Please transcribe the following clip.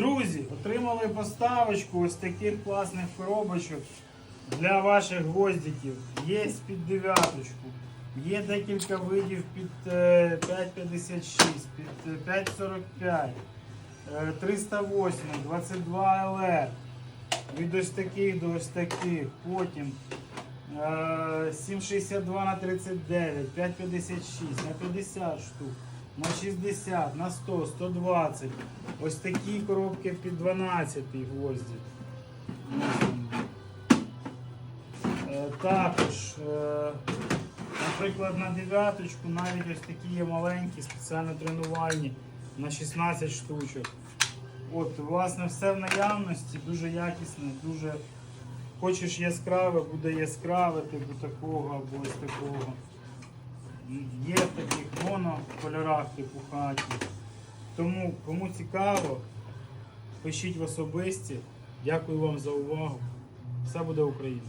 Друзі, отримали поставочку ось таких класних коробочок для ваших гвоздиків. Є під дев'яточку. Є декілька видів під е, 5,56, під е, 5,45, е, 308, 22 LR. Від ось таких до ось таких. Потім е, 7,62 на 39, 5,56 на 50 штук, на 60, на 100, 120. Ось такі коробки під 12 гвозді. Е, Також, е, наприклад, на дев'яточку навіть ось такі є маленькі, спеціально тренувальні на 16 штучок. От, власне, все в наявності, дуже якісне, дуже хочеш яскраве, буде яскраве, типу такого або ось такого. Є в монокольорах, типу хаті. Тому, кому цікаво, пишіть в особисті. Дякую вам за увагу. Все буде Україна!